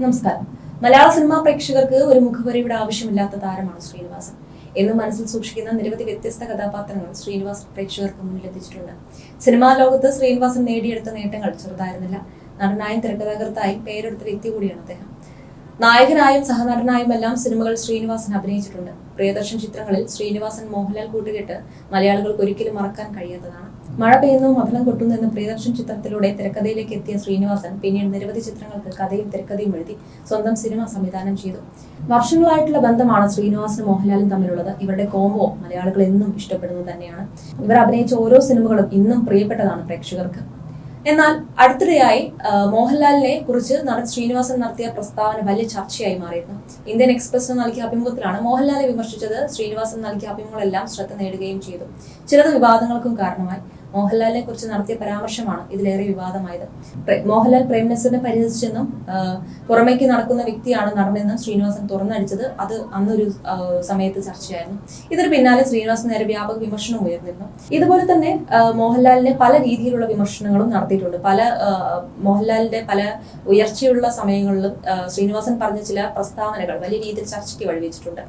നമസ്കാരം. മലയാള സിനിമാ പ്രേക്ഷകർക്ക് ഒരു മുഖവരിയുടെ ആവശ്യമില്ലാത്ത താരമാണ് ശ്രീനിവാസൻ. എന്ന് മനസ്സിൽ സൂക്ഷിക്കുന്ന നിരവധി വ്യത്യസ്ത കഥാപാത്രങ്ങൾ ശ്രീനിവാസ് പ്രേക്ഷകർക്ക് മുന്നിലെത്തിച്ചിട്ടുണ്ട് സിനിമാ ലോകത്ത് ശ്രീനിവാസൻ നേടിയെടുത്ത നേട്ടങ്ങൾ ചെറുതായിരുന്നില്ല. നടനായും തിരക്കഥാകൃത്തായും പേരെടുത്ത വ്യക്തി കൂടിയാണ് അദ്ദേഹം. നായകനായും സഹനടനായും എല്ലാം സിനിമകൾ ശ്രീനിവാസൻ അഭിനയിച്ചിട്ടുണ്ട്. പ്രിയദർശൻ ചിത്രങ്ങളിൽ ശ്രീനിവാസൻ മോഹൻലാൽ കൂട്ടുകെട്ട് മലയാളികൾക്ക് ഒരിക്കലും മറക്കാൻ കഴിയാത്തതാണ്. മഴ പെയ്യുന്നു മധുരം കൊട്ടുന്നു എന്ന പ്രിയദർശൻ ചിത്രത്തിലൂടെ തിരക്കഥയിലേക്ക് എത്തിയ ശ്രീനിവാസൻ പിന്നീട് നിരവധി ചിത്രങ്ങൾക്ക് കഥയും തിരക്കഥയും എഴുതി സ്വന്തം സിനിമ സംവിധാനം ചെയ്തു. വർഷങ്ങളായിട്ടുള്ള ബന്ധമാണ് ശ്രീനിവാസനും മോഹൻലാലും തമ്മിലുള്ളത്. ഇവരുടെ കോംബോ മലയാളികൾ എന്നും ഇഷ്ടപ്പെടുന്നത് തന്നെയാണ്. ഇവർ അഭിനയിച്ച ഓരോ സിനിമകളും ഇന്നും പ്രിയപ്പെട്ടതാണ് പ്രേക്ഷകർക്ക്. എന്നാൽ അടുത്തിടെയായി മോഹൻലാലിനെ കുറിച്ച് നടൻ ശ്രീനിവാസൻ നടത്തിയ പ്രസ്താവന വലിയ ചർച്ചയായി മാറിയിരുന്നു. ഇന്ത്യൻ എക്സ്പ്രസിന് നൽകിയ അഭിമുഖത്തിലാണ് മോഹൻലാലെ വിമർശിച്ചത്. ശ്രീനിവാസൻ നൽകിയ അഭിമുഖങ്ങളെല്ലാം ശ്രദ്ധ നേടുകയും ചെയ്തു. ചിലത് വിവാദങ്ങൾക്കും കാരണമായി. മോഹൻലാലിനെ കുറിച്ച് നടത്തിയ പരാമർശമാണ് ഇതിലേറെ വിവാദമായത്. മോഹൻലാൽ പ്രേം നസീറിനെ പരിഹസിച്ചെന്നും പുറമേക്ക് നടക്കുന്ന വ്യക്തിയാണ് നടനെന്നും ശ്രീനിവാസൻ തുറന്നടിച്ചത്. അത് അന്നൊരു സമയത്ത് ചർച്ചയായിരുന്നു. ഇതിന് പിന്നാലെ ശ്രീനിവാസൻ നേരെ വ്യാപക വിമർശനം ഉയർന്നിരുന്നു. ഇതുപോലെ തന്നെ മോഹൻലാലിനെ പല രീതിയിലുള്ള വിമർശനങ്ങളും നടത്തിയിട്ടുണ്ട്. പല മോഹൻലാലിന്റെ പല ഉയർച്ചയുള്ള സമയങ്ങളിലും ശ്രീനിവാസൻ പറഞ്ഞ ചില പ്രസ്താവനകൾ വലിയ രീതിയിൽ ചർച്ചയ്ക്ക് വഴിവെച്ചിട്ടുണ്ട്.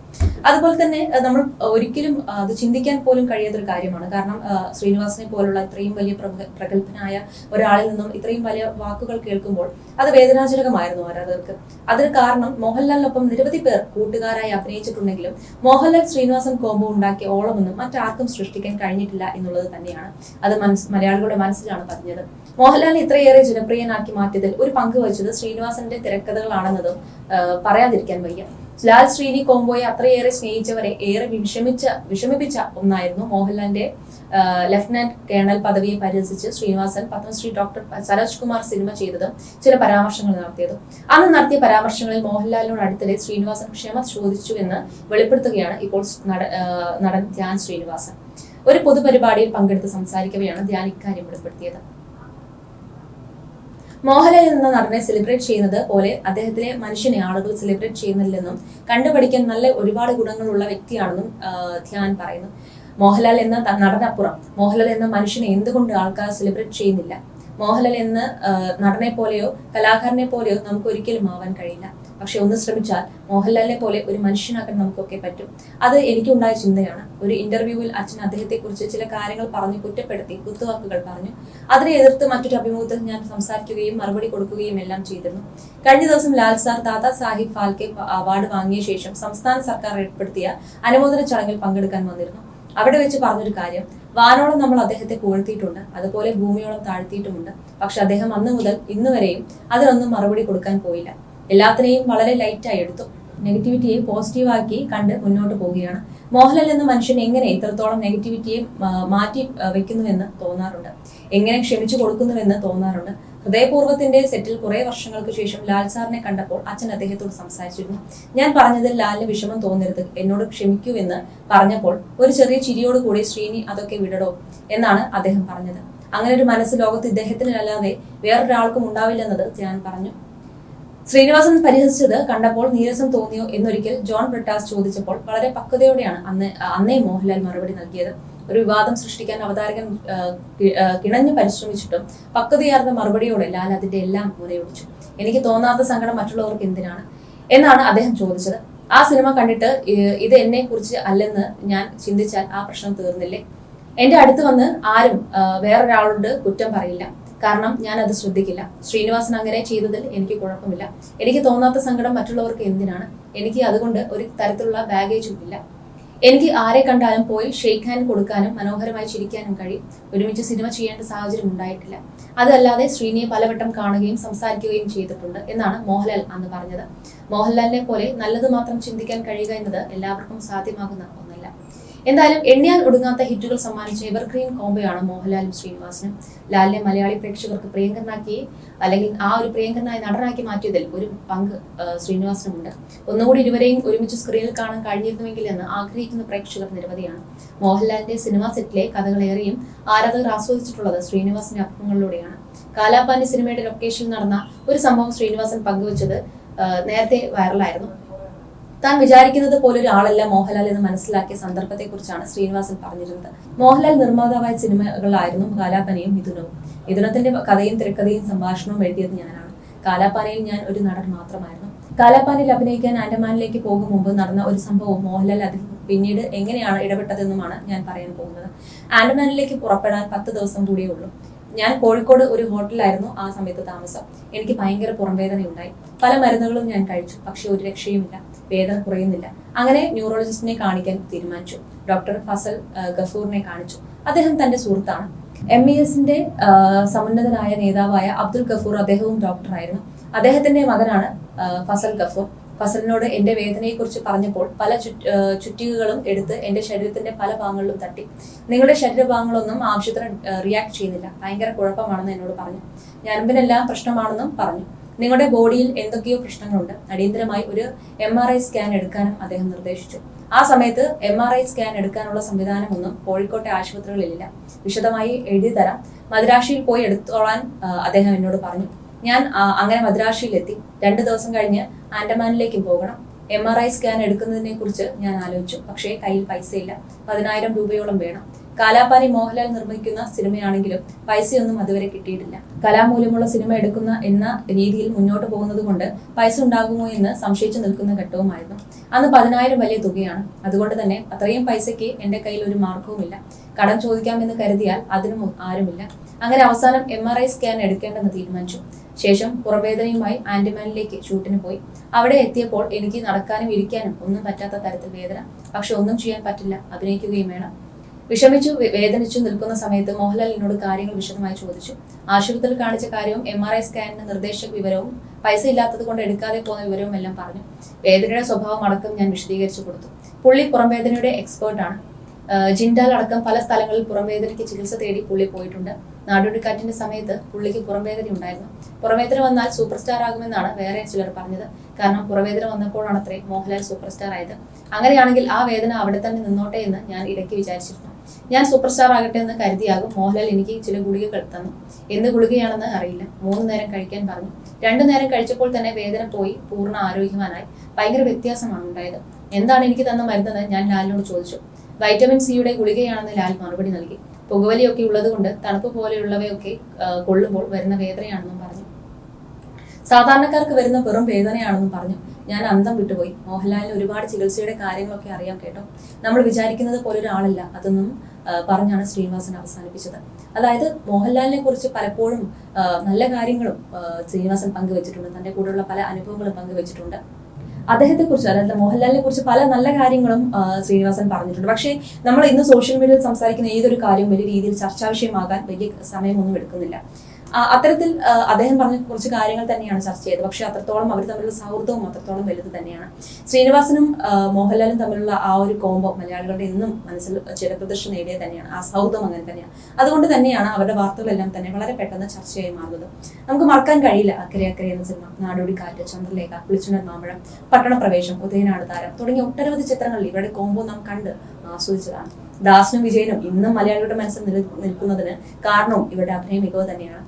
അതുപോലെ തന്നെ നമ്മൾ ഒരിക്കലും അത് ചിന്തിക്കാൻ പോലും കഴിയാത്തൊരു കാര്യമാണ്. കാരണം ശ്രീനിവാസനെ പോലുള്ള ഇത്രയും വലിയ പ്രഗ- പ്രഗത്ഭനായ ഒരാളിൽ നിന്നും ഇത്രയും വലിയ വാക്കുകൾ കേൾക്കുമ്പോൾ അത് വേദനാജനകമായിരുന്നു ആരാധകർക്ക്. അതിന് കാരണം മോഹൻലാലിനൊപ്പം നിരവധി പേർ കൂട്ടുകാരായി അഭിനയിച്ചിട്ടുണ്ടെങ്കിലും മോഹൻലാൽ ശ്രീനിവാസൻ കോംബോ ഉണ്ടാക്കിയ ഓളമൊന്നും മറ്റാർക്കും സൃഷ്ടിക്കാൻ കഴിഞ്ഞിട്ടില്ല എന്നുള്ളത് തന്നെയാണ്. അത് മനസ് മലയാളികളുടെ മനസ്സിലാണ് പതിഞ്ഞത്. മോഹൻലാലിനെ ഇത്രയേറെ ജനപ്രിയനാക്കി മാറ്റിയതിൽ ഒരു പങ്ക് വഹിച്ചത് ശ്രീനിവാസന്റെ തിരക്കഥകളാണെന്നതും പറയാതിരിക്കാൻ വയ്യ. ലാൽ ശ്രീനി കോംബോയെ അത്രയേറെ സ്നേഹിച്ചവരെ ഏറെ വിഷമിച്ച വിഷമിപ്പിച്ച ഒന്നായിരുന്നു മോഹൻലാലിന്റെ ലഫ്റ്റനന്റ് കേണൽ പദവിയെ പരിഹസിച്ച് ശ്രീനിവാസൻ പത്മശ്രീ ഡോക്ടർ സരോജ് കുമാർ സിനിമ ചെയ്തതും ചില പരാമർശങ്ങൾ നടത്തിയതും. അന്ന് നടത്തിയ പരാമർശങ്ങളിൽ മോഹൻലാലിനോട് അടുത്തിടെ ശ്രീനിവാസൻ ക്ഷമ ചോദിച്ചു എന്ന് വെളിപ്പെടുത്തുകയാണ് ഇപ്പോൾ നടൻ ധ്യാൻ ശ്രീനിവാസൻ. ഒരു പൊതുപരിപാടിയിൽ പങ്കെടുത്ത് സംസാരിക്കവെയാണ് ധ്യാൻ ഇക്കാര്യം വെളിപ്പെടുത്തിയത്. മോഹൻലാൽ എന്ന നടനെ സെലിബ്രേറ്റ് ചെയ്യുന്നത് പോലെ അദ്ദേഹത്തിലെ മനുഷ്യനെ ആളുകൾ സെലിബ്രേറ്റ് ചെയ്യുന്നില്ലെന്നും കണ്ടുപഠിക്കാൻ നല്ല ഒരുപാട് ഗുണങ്ങളുള്ള വ്യക്തിയാണെന്നും ധ്യാൻ പറയുന്നു. മോഹൻലാൽ എന്ന നടനപ്പുറം. മോഹൻലാൽ എന്ന മനുഷ്യനെ എന്തുകൊണ്ട് ആൾക്കാർ സെലിബ്രേറ്റ് ചെയ്യുന്നില്ല? മോഹൻലാൽ എന്ന നടനെ പോലെയോ കലാകാരനെ പോലെയോ നമുക്ക് ഒരിക്കലും ആവാൻ കഴിയില്ല. പക്ഷെ ഒന്ന് ശ്രമിച്ചാൽ മോഹൻലാലിനെ പോലെ ഒരു മനുഷ്യനാക്കാൻ നമുക്കൊക്കെ പറ്റും. അത് എനിക്കുണ്ടായ ചിന്തയാണ്. ഒരു ഇന്റർവ്യൂവിൽ അച്ഛൻ അദ്ദേഹത്തെക്കുറിച്ച് ചില കാര്യങ്ങൾ പറഞ്ഞു കുറ്റപ്പെടുത്തി കുത്തുവാക്കുകൾ പറഞ്ഞു. അതിനെ എതിർത്ത് മറ്റൊരു അഭിമുഖത്തിൽ ഞാൻ സംസാരിക്കുകയും മറുപടി കൊടുക്കുകയും എല്ലാം ചെയ്തിരുന്നു. കഴിഞ്ഞ ദിവസം ലാൽ സാർ ദാദാ സാഹിബ് ഫാൽക്കെ അവാർഡ് വാങ്ങിയ ശേഷം സംസ്ഥാന സർക്കാർ ഏർപ്പെടുത്തിയ അനുമോദന ചടങ്ങിൽ പങ്കെടുക്കാൻ വന്നിരുന്നു. അവിടെ വെച്ച് പറഞ്ഞൊരു കാര്യം. വാനോളം നമ്മൾ അദ്ദേഹത്തെ പുകഴ്ത്തിയിട്ടുണ്ട് അതുപോലെ ഭൂമിയോളം താഴ്ത്തിയിട്ടുമുണ്ട്. പക്ഷെ അദ്ദേഹം അന്ന് മുതൽ ഇന്ന് വരെയും അതിനൊന്നും മറുപടി കൊടുക്കാൻ പോയില്ല. എല്ലാത്തിനെയും വളരെ ലൈറ്റായി എടുത്തു. നെഗറ്റിവിറ്റിയെ പോസിറ്റീവാക്കി കണ്ട് മുന്നോട്ട് പോവുകയാണ്. മോഹൻലാൽ എന്ന മനുഷ്യൻ എങ്ങനെ ഇത്രത്തോളം നെഗറ്റിവിറ്റിയെ മാറ്റി വെക്കുന്നുവെന്ന് തോന്നാറുണ്ട്? എങ്ങനെ ക്ഷമിച്ചു കൊടുക്കുന്നുവെന്ന് തോന്നാറുണ്ട്? ഹൃദയപൂർവത്തിന്റെ സെറ്റിൽ കുറെ വർഷങ്ങൾക്ക് ശേഷം ലാൽ സാറിനെ കണ്ടപ്പോൾ അച്ഛൻ അദ്ദേഹത്തോട് സംസാരിച്ചിരുന്നു. ഞാൻ പറഞ്ഞതിൽ ലാലിന് വിഷമം തോന്നരുത്. എന്നോട് ക്ഷമിക്കൂ എന്ന് പറഞ്ഞപ്പോൾ ഒരു ചെറിയ ചിരിയോട് കൂടി ശ്രീനി അതൊക്കെ വിടടോ എന്നാണ് അദ്ദേഹം പറഞ്ഞത്. അങ്ങനെ ഒരു മനസ്സ് ലോകത്ത് ഇദ്ദേഹത്തിനല്ലാതെ വേറൊരാൾക്കും ഉണ്ടാവില്ലെന്നത് ഞാൻ പറഞ്ഞു. ശ്രീനിവാസൻ പരിഹസിച്ചത് കണ്ടപ്പോൾ നീരസം തോന്നിയോ എന്നൊരിക്കൽ ജോൺ ബ്രിട്ടാസ് ചോദിച്ചപ്പോൾ വളരെ പക്വതയോടെയാണ് അന്ന് അന്നേ മോഹൻലാൽ മറുപടി നൽകിയത്. ഒരു വിവാദം സൃഷ്ടിക്കാൻ അവതാരകൻ കിണഞ്ഞു പരിശ്രമിച്ചിട്ടും പക്വതയാർന്ന മറുപടിയോടെ ലാൽ അതിന്റെ എല്ലാം മുരയൊടിച്ചു എനിക്ക് തോന്നാത്ത സങ്കടം മറ്റുള്ളവർക്ക് എന്തിനാണ്? എന്നാണ് അദ്ദേഹം ചോദിച്ചത്. ആ സിനിമ കണ്ടിട്ട് ഇത് എന്നെ കുറിച്ച് അല്ലെന്ന് ഞാൻ ചിന്തിച്ചാൽ ആ പ്രശ്നം തീർന്നില്ലേ? എന്റെ അടുത്ത് വന്ന് ആരും വേറൊരാളോട് കുറ്റം പറയില്ല. കാരണം ഞാൻ അത് ശ്രദ്ധിക്കില്ല. ശ്രീനിവാസൻ അങ്ങനെ ചെയ്തതിൽ എനിക്ക് കുഴപ്പമില്ല. എനിക്ക് തോന്നാത്ത സങ്കടം മറ്റുള്ളവർക്ക് എന്തിനാണ്? എനിക്ക് അതുകൊണ്ട് ഒരു തരത്തിലുള്ള ബാഗേജും ഇല്ല. എനിക്ക് ആരെ കണ്ടാലും പോയി ഷെയ്ക്ക് ഹാൻഡ് കൊടുക്കാനും മനോഹരമായി ചിരിക്കാനും കഴിയും. ഒരുമിച്ച് സിനിമ ചെയ്യേണ്ട സാഹചര്യം ഉണ്ടായിട്ടില്ല. അതല്ലാതെ ശ്രീനിയെ പലവട്ടം കാണുകയും സംസാരിക്കുകയും ചെയ്തിട്ടുണ്ട് എന്നാണ് മോഹൻലാൽ അന്ന് പറഞ്ഞത്. മോഹൻലാലിനെ പോലെ നല്ലത് മാത്രം ചിന്തിക്കാൻ കഴിയുക എന്നത് എല്ലാവർക്കും സാധ്യമാകുന്ന എന്തായാലും എണ്ണിയാൽ ഒടുങ്ങാത്ത ഹിറ്റുകൾ സമ്മാനിച്ച എവർഗ്രീൻ കോംബോയാണ് മോഹൻലാലും ശ്രീനിവാസനും. ലാലിനെ മലയാളി പ്രേക്ഷകർക്ക് പ്രിയങ്കരനാക്കി അല്ലെങ്കിൽ ആ ഒരു പ്രിയങ്കരനായ നടനാക്കി മാറ്റിയതിൽ ഒരു പങ്ക് ശ്രീനിവാസനുമുണ്ട്. ഒന്നുകൂടി ഇരുവരെയും ഒരുമിച്ച് സ്ക്രീനിൽ കാണാൻ കഴിഞ്ഞിരുന്നുവെങ്കിൽ എന്ന് ആഗ്രഹിക്കുന്ന പ്രേക്ഷകർ നിരവധിയാണ്. മോഹൻലാലിന്റെ സിനിമാ സെറ്റിലെ കഥകളേറെയും ആരാധകർ ആസ്വദിച്ചിട്ടുള്ളത് ശ്രീനിവാസന്റെ അഭിമുഖങ്ങളിലൂടെയാണ്. കാലാപാനി സിനിമയുടെ ലൊക്കേഷനിൽ നടന്ന ഒരു സംഭവം ശ്രീനിവാസൻ പങ്കുവച്ചത് നേരത്തെ വൈറലായിരുന്നു താൻ വിചാരിക്കുന്നത് പോലെ ഒരാളല്ല മോഹൻലാൽ എന്ന് മനസ്സിലാക്കിയ സന്ദർഭത്തെക്കുറിച്ചാണ് ശ്രീനിവാസൻ പറഞ്ഞിരുന്നത്. മോഹൻലാൽ നിർമ്മാതാവായ സിനിമകളായിരുന്നു കാലാപനയും മിഥുനവും. മിഥുനത്തിന്റെ കഥയും തിരക്കഥയും സംഭാഷണവും എഴുതിയത് ഞാനാണ്. കാലാപ്പാനയിൽ ഞാൻ ഒരു നടൻ മാത്രമായിരുന്നു. കാലാപ്പാനിൽ അഭിനയിക്കാൻ ആൻഡമാനിലേക്ക് പോകും മുമ്പ് നടന്ന ഒരു സംഭവം മോഹൻലാൽ അതിൽ പിന്നീട് എങ്ങനെയാണ് ഇടപെട്ടതെന്നുമാണ് ഞാൻ പറയാൻ പോകുന്നത്. ആൻഡമാനിലേക്ക് പുറപ്പെടാൻ പത്ത് ദിവസം കൂടിയേ ഉള്ളൂ. ഞാൻ കോഴിക്കോട് ഒരു ഹോട്ടലിലായിരുന്നു ആ സമയത്ത് താമസം. എനിക്ക് ഭയങ്കര പുറംവേദന ഉണ്ടായി പല മരുന്നുകളും ഞാൻ കഴിച്ചു പക്ഷെ ഒരു രക്ഷയുമില്ല. വേദന കുറയുന്നില്ല. അങ്ങനെ ന്യൂറോളജിസ്റ്റിനെ കാണിക്കാൻ തീരുമാനിച്ചു. ഡോക്ടർ ഫസൽ ഗഫൂറിനെ കാണിച്ചു. അദ്ദേഹം തന്റെ സുഹൃത്താണ്. എം ഇ എസിന്റെ സമുന്നതനായ നേതാവായ അബ്ദുൽ ഗഫൂർ അദ്ദേഹവും ഡോക്ടറായിരുന്നു അദ്ദേഹത്തിന്റെ മകനാണ് ഫസൽ ഗഫൂർ. ഫസലിനോട് എന്റെ വേദനയെക്കുറിച്ച് പറഞ്ഞപ്പോൾ പല ചുറ്റികകളും എടുത്ത് എന്റെ ശരീരത്തിന്റെ പല ഭാഗങ്ങളിലും തട്ടി. നിങ്ങളുടെ ശരീരഭാഗങ്ങളൊന്നും ആവശ്യത്തിന് റിയാക്ട് ചെയ്യുന്നില്ല. ഭയങ്കര കുഴപ്പമാണെന്ന് എന്നോട് പറഞ്ഞു. ഞരമ്പിനെല്ലാം പ്രശ്നമാണെന്നും പറഞ്ഞു. നിങ്ങളുടെ ബോഡിയിൽ എന്തൊക്കെയോ പ്രശ്നങ്ങളുണ്ട്. അടിയന്തരമായി ഒരു എം ആർ ഐ സ്കാൻ എടുക്കാനും അദ്ദേഹം നിർദ്ദേശിച്ചു. ആ സമയത്ത് എം ആർ ഐ സ്കാൻ എടുക്കാനുള്ള സംവിധാനമൊന്നും കോഴിക്കോട്ടെ ആശുപത്രികളിലില്ല. വിശദമായി എഴുതി തരാം. മദ്രാശിയിൽ പോയി എടുത്തോളാൻ അദ്ദേഹം എന്നോട് പറഞ്ഞു. ഞാൻ അങ്ങനെ മദ്രാശിയിലെത്തി. രണ്ട് ദിവസം കഴിഞ്ഞ് ആൻഡമാനിലേക്ക് പോകണം. എം ആർ ഐ സ്കാൻ എടുക്കുന്നതിനെ കുറിച്ച് ഞാൻ ആലോചിച്ചു. പക്ഷേ കയ്യിൽ പൈസയില്ല. പതിനായിരം രൂപയോളം വേണം. കാലാപാനി മോഹൻലാൽ നിർമ്മിക്കുന്ന സിനിമയാണെങ്കിലും പൈസയൊന്നും അതുവരെ കിട്ടിയിട്ടില്ല. കലാമൂല്യമുള്ള സിനിമ എടുക്കുന്ന എന്ന രീതിയിൽ മുന്നോട്ട് പോകുന്നത് കൊണ്ട് പൈസ ഉണ്ടാകുമോ എന്ന് സംശയിച്ചു നിൽക്കുന്ന ഘട്ടവുമായിരുന്നു. അന്ന് പതിനായിരം വലിയ തുകയാണ്. അതുകൊണ്ട് തന്നെ അത്രയും പൈസയ്ക്ക് എന്റെ കയ്യിൽ ഒരു മാർഗവുമില്ല കടം ചോദിക്കാമെന്ന് കരുതിയാൽ അതിനും ആരുമില്ല. അങ്ങനെ അവസാനം എം ആർ ഐ സ്കാൻ എടുക്കേണ്ടെന്ന് തീരുമാനിച്ചു. ശേഷം പുറവേദനയുമായി ആൻഡിമാനിലേക്ക് ഷൂട്ടിന് പോയി. അവിടെ എത്തിയപ്പോൾ എനിക്ക് നടക്കാനും ഇരിക്കാനും ഒന്നും പറ്റാത്ത തരത്തിൽ വേദന. പക്ഷെ ഒന്നും ചെയ്യാൻ പറ്റില്ല. അഭിനയിക്കുകയും വേണം. വിഷമിച്ചു വേദനിച്ചു നിൽക്കുന്ന സമയത്ത് മോഹൻലാൽ എന്നോട് കാര്യങ്ങൾ വിശദമായി ചോദിച്ചു. ആശുപത്രിയിൽ കാണിച്ച കാര്യവും എം ആർ ഐ സ്കാനിന് നിർദ്ദേശ വിവരവും പൈസ ഇല്ലാത്തത് കൊണ്ട് എടുക്കാതെ പോകുന്ന വിവരവും എല്ലാം പറഞ്ഞു. വേദനയുടെ സ്വഭാവം അടക്കം ഞാൻ വിശദീകരിച്ചു കൊടുത്തു. പുള്ളി എക്സ്പേർട്ടാണ് ആണ്. ജിൻഡാൽ അടക്കം പല സ്ഥലങ്ങളിൽ പുറംവേദനയ്ക്ക് ചികിത്സ തേടി പുള്ളി പോയിട്ടുണ്ട്. നാടോടിക്കാറ്റിന്റെ സമയത്ത് പുള്ളിക്ക് പുറംവേദന ഉണ്ടായിരുന്നു. പുറംവേദന വന്നാൽ സൂപ്പർ സ്റ്റാർ ആകുമെന്നാണ് വേറെ ചിലർ പറഞ്ഞത്. കാരണം പുറവേദന വന്നപ്പോഴാണ് അത്രേ മോഹൻലാൽ സൂപ്പർ സ്റ്റാർ ആയത്. അങ്ങനെയാണെങ്കിൽ ആ വേദന അവിടെ തന്നെ നിന്നോട്ടെ എന്ന് ഞാൻ ഇടയ്ക്ക് വിചാരിച്ചിരുന്നു. ഞാൻ സൂപ്പർ സ്റ്റാർ ആകട്ടെ എന്ന് കരുതിയാകും മോഹൻലാൽ എനിക്ക് ചില ഗുളികകൾ തന്നു. എന്ത് ഗുളികയാണെന്ന് അറിയില്ല. മൂന്ന് നേരം കഴിക്കാൻ പറഞ്ഞു. രണ്ടു നേരം കഴിച്ചപ്പോൾ തന്നെ വേദന പോയി പൂർണ ആരോഗ്യവാനായി. ഭയങ്കര വ്യത്യാസമാണ് ഉണ്ടായത്. എന്താണ് എനിക്ക് തന്ന മരുന്നെന്ന് ഞാൻ ലാലിനോട് ചോദിച്ചു. വൈറ്റമിൻ സിയുടെ ഗുളികയാണെന്ന് ലാൽ മറുപടി നൽകി. പുകവലിയൊക്കെ ഉള്ളതുകൊണ്ട് തണുപ്പ് പോലെയുള്ളവയൊക്കെ കൊള്ളുമ്പോൾ വരുന്ന വേദനയാണെന്നും പറഞ്ഞു. സാധാരണക്കാർക്ക് വരുന്ന വെറും വേദനയാണെന്നും പറഞ്ഞു. ഞാൻ അന്തം വിട്ടുപോയി. മോഹൻലാലിന് ഒരുപാട് ചികിത്സയുടെ കാര്യങ്ങളൊക്കെ അറിയാം കേട്ടോ. നമ്മൾ വിചാരിക്കുന്നത് പോലെ ഒരാളല്ല. അതൊന്നും പറഞ്ഞാണ് ശ്രീനിവാസൻ അവസാനിപ്പിച്ചത്. അതായത് മോഹൻലാലിനെ കുറിച്ച് പലപ്പോഴും നല്ല കാര്യങ്ങളും ശ്രീനിവാസൻ പങ്കുവച്ചിട്ടുണ്ട്. തന്റെ കൂടെയുള്ള പല അനുഭവങ്ങളും പങ്കുവച്ചിട്ടുണ്ട്. അദ്ദേഹത്തെ കുറിച്ച് അതായത് മോഹൻലാലിനെ കുറിച്ച് പല നല്ല കാര്യങ്ങളും ശ്രീനിവാസൻ പറഞ്ഞിട്ടുണ്ട്. പക്ഷേ നമ്മൾ ഇന്ന് സോഷ്യൽ മീഡിയയിൽ സംസാരിക്കുന്ന ഏതൊരു കാര്യവും വലിയ രീതിയിൽ ചർച്ചാ വിഷയമാകാൻ വലിയ സമയമൊന്നും എടുക്കുന്നില്ല. അത്തരത്തിൽ അദ്ദേഹം പറഞ്ഞ കുറച്ച് കാര്യങ്ങൾ തന്നെയാണ് ചർച്ച ചെയ്തത്. പക്ഷെ അത്രത്തോളം അവർ തമ്മിലുള്ള സൗഹൃദവും അത്രത്തോളം വലുത് തന്നെയാണ്. ശ്രീനിവാസനും മോഹൻലാലും തമ്മിലുള്ള ആ ഒരു കോംബോ മലയാളികളുടെ ഇന്നും മനസ്സിൽ ചിരപ്രതിഷ്ഠ നേടിയത് തന്നെയാണ്. ആ സൗഹൃദം അങ്ങനെ തന്നെയാണ്. അതുകൊണ്ട് തന്നെയാണ് അവരുടെ വാർത്തകളെല്ലാം തന്നെ വളരെ പെട്ടെന്ന് ചർച്ചയായി മാറുന്നത്. നമുക്ക് മറക്കാൻ കഴിയില്ല. അക്കരെ അക്കരെ എന്ന സിനിമ. നാടോടി കാറ്റ് ചന്ദ്രലേഖ പുളിച്ചുണ്ടൻ മാമ്പഴം പട്ടണപ്രവേശം ഉദയനാട് താരം തുടങ്ങിയ ഒട്ടനവധി ചിത്രങ്ങളിൽ ഇവരുടെ കോംബോ നാം കണ്ട് ആസ്വദിച്ചതാണ്. ദാസനും വിജയനും ഇന്നും മലയാളികളുടെ മനസ്സിൽ നില- നിൽക്കുന്നതിന് കാരണവും ഇവരുടെ അഭിനയ മികവ് തന്നെയാണ്.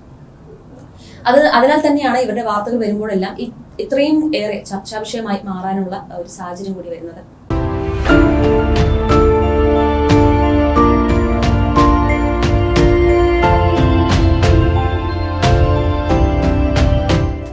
അത് അതിനാൽ തന്നെയാണ് ഇവരുടെ വാർത്തകൾ വരുമ്പോഴെല്ലാം ഇത്രയും ഏറെ ചർച്ചാ വിഷയമായി മാറാനുള്ള ഒരു സാഹചര്യം കൂടി വരുന്നത്.